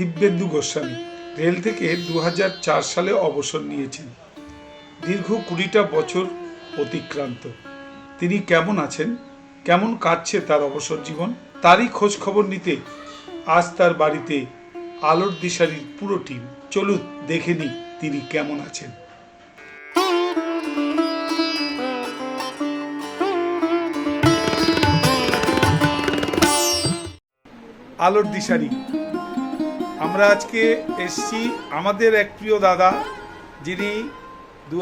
Dibyendu Goswami rail থেকে দু হাজার চার সালে অবসর নিয়েছেন। দীর্ঘ কুড়িটা বছর অতিক্রান্ত। তিনি কেমন আছেন? কেমন কাটছে তার অবসর জীবন? তারই খোঁজ খবর নিতে আজ তার বাড়িতে আলোর দিশারির পুরো টিম। চলুন, দেখে নিই তিনি কেমন আছেন। আলোর দিশারি আমরা আজকে এসছি আমাদের এক প্রিয় দাদা, যিনি দু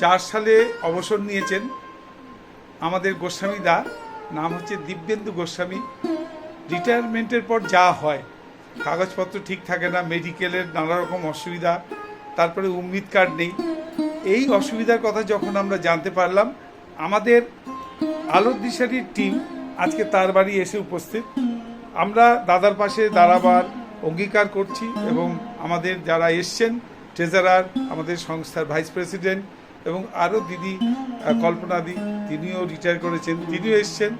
চার সালে অবসর নিয়েছেন। আমাদের গোস্বামী দা, নাম হচ্ছে দিব্যেন্দু গোস্বামী। রিটায়ারমেন্টের পর যা হয়, কাগজপত্র ঠিক থাকে না, মেডিকেলের নানা রকম অসুবিধা, তারপরে উম্মিদ কার্ড নেই। এই অসুবিধার কথা যখন আমরা জানতে পারলাম, আমাদের আলোর দিশারির টিম আজকে তার বাড়ি এসে উপস্থিত। আমরা দাদার পাশে দাঁড়াবার অঙ্গীকার করছি এবং আমাদের যারা এসছেন ট্রেজারার আমাদের সংস্থার ভাইস প্রেসিডেন্ট এবং আরও দিদি কল্পনাদি, তিনিও রিটায়ার করেছেন, তিনিও এসছেন।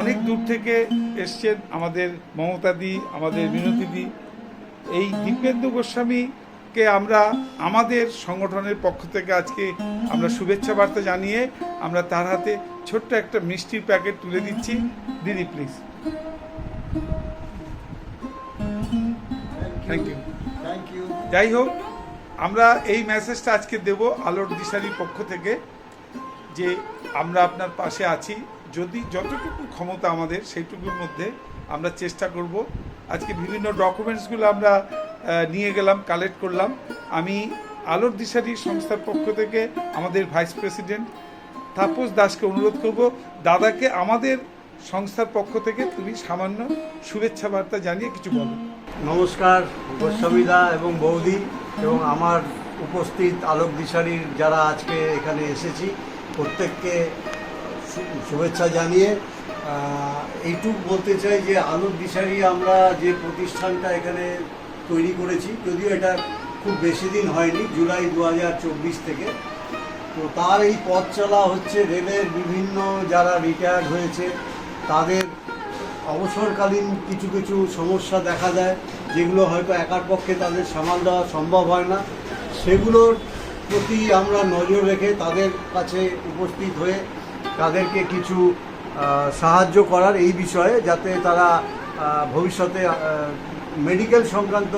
অনেক দূর থেকে এসছেন আমাদের মমতাদি, আমাদের মিনতিদি। এই দিব্যেন্দু গোস্বামীকে আমরা আমাদের সংগঠনের পক্ষ থেকে আজকে আমরা শুভেচ্ছা বার্তা জানিয়ে আমরা তার হাতে ছোট্ট একটা মিষ্টির প্যাকেট তুলে দিচ্ছি। দিদি please thank you thank you যাই হোক আমরা এই মেসেজটা আজকে দেব আলোর দিশারির পক্ষ থেকে যে আমরা আপনার পাশে আছি। যদি যতটুকু ক্ষমতা আমাদের সেইটুকুর মধ্যে আমরা চেষ্টা করব। আজকে বিভিন্ন ডকুমেন্টসগুলো আমরা নিয়ে গেলাম কালেক্ট করলাম। আমি আলোর দিশারি সংস্থার পক্ষ থেকে আমাদের ভাইস প্রেসিডেন্ট তাপস দাসকে অনুরোধ করব। দাদাকে আমাদের সংস্থার পক্ষ থেকে তুমি সামান্য শুভেচ্ছা বার্তা জানিয়ে কিছু বলো। নমস্কার, গোস্বামীদা এবং বৌদি এবং আমার উপস্থিত আলোক দিশারির যারা আজকে এখানে এসেছি, প্রত্যেককে শুভেচ্ছা জানিয়ে এইটুকু বলতে চাই যে আলোক দিশারি আমরা যে প্রতিষ্ঠানটা এখানে তৈরি করেছি, যদিও এটা খুব বেশি দিন হয়নি, জুলাই দু হাজার চব্বিশ থেকে। তো তার এই পথ চলা হচ্ছে রেলের বিভিন্ন যারা রিটায়ার্ড হয়েছে তাদের অবসরকালীন কিছু কিছু সমস্যা দেখা দেয়, যেগুলো হয়তো একার পক্ষে তাদের সামাল দেওয়া সম্ভব হয় না। সেগুলোর প্রতি আমরা নজর রেখে তাদের কাছে উপস্থিত হয়ে তাদেরকে কিছু সাহায্য করার এই বিষয়ে যাতে তারা ভবিষ্যতে মেডিকেল সংক্রান্ত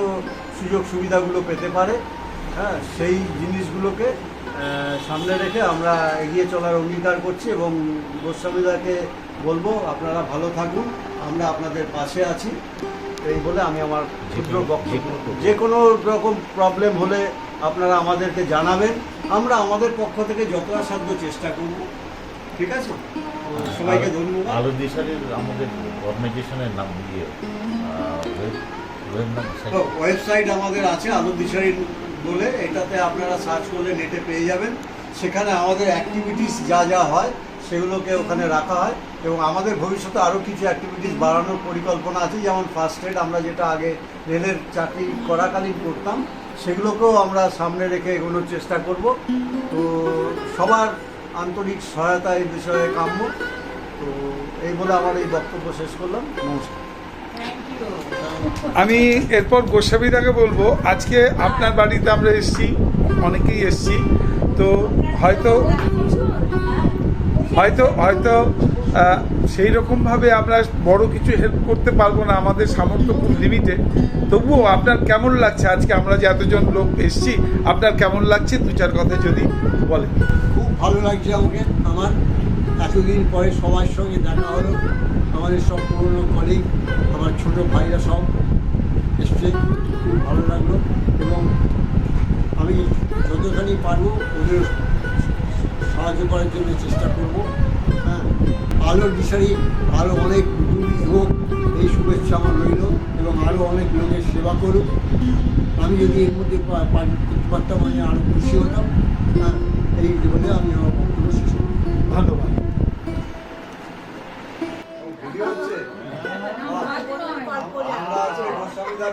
সুযোগ সুবিধাগুলো পেতে পারে। হ্যাঁ সেই জিনিসগুলোকে সামনে রেখে আমরা এগিয়ে চলার অঙ্গীকার করছি এবং গোস্বামীদাকে বলব আপনারা ভালো থাকুন আমরা আপনাদের পাশে আছি। এই বলে আমি আমার ক্ষুদ্র যে কোনো রকম প্রবলেম হলে আপনারা আমাদেরকে জানাবেন। আমরা আমাদের পক্ষ থেকে যথাসাধ্য চেষ্টা করব। ঠিক আছে? সবাইকে ধন্যবাদ। আলো দিশারির আমাদের অর্গানাইজেশনের নাম দিয়ে ওয়েব ওয়েবসাইট আমাদের আছে আলো দিশারি বলে। এটাতে আপনারা সার্চ করলে নেটে পেয়ে যাবেন। সেখানে আমাদের অ্যাক্টিভিটিস যা যা হয় সেগুলোকে ওখানে রাখা হয়। এবং আমাদের ভবিষ্যতে আরও কিছু অ্যাক্টিভিটিস বাড়ানোর পরিকল্পনা আছে। যেমন ফার্স্ট এড আমরা যেটা আগে রেলের চাকরি করাকালীন করতাম, সেগুলোকেও আমরা সামনে রেখে এগোনোর চেষ্টা করব। তো সবার আন্তরিক সহায়তা এই বিষয়ে কাম্য। তো এই বলে আমার এই বক্তব্য শেষ করলাম। নমস্কার। আমি এরপর গোস্বামীদাকে বলব, আজকে আপনার বাড়িতে আমরা এসেছি, অনেকেই এসেছি। তো হয়তো হয়তো হয়তো সেই রকমভাবে আমরা বড় কিছু হেল্প করতে পারব না আমাদের সামর্থ্য খুব লিমিটেড তবুও আপনার কেমন লাগছে? আজকে আমরা যে এতজন লোক এসেছি, আপনার কেমন লাগছে? দু চার কথা যদি বলেন। খুব ভালো লাগছে আমাকে, আমার। এতদিন পরে সবার সঙ্গে দেখা হলো। আমাদের সব পুরনো কলিগ আমার ছোট ভাইরা সব এসছে। খুব ভালো লাগল। এবং আমি যতখানি পারব, ওদের সাহায্য করার জন্য চেষ্টা করব। আলোর বিষয়ে আরও অনেক দূর এবং এই শুভেচ্ছা আমার রইল এবং আরও অনেক লোকের সেবা করুক। আমি যদি এর মধ্যে করতে পারতাম, আমি আরও খুশি হতাম। এই বলে আমি আমার বক্তব্য শেষ ধন্যবাদ।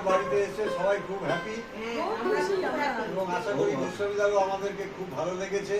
বাড়িতে এসে সবাই খুব হ্যাপি এবং আশা করি আমাদেরকে খুব ভালো লেগেছে।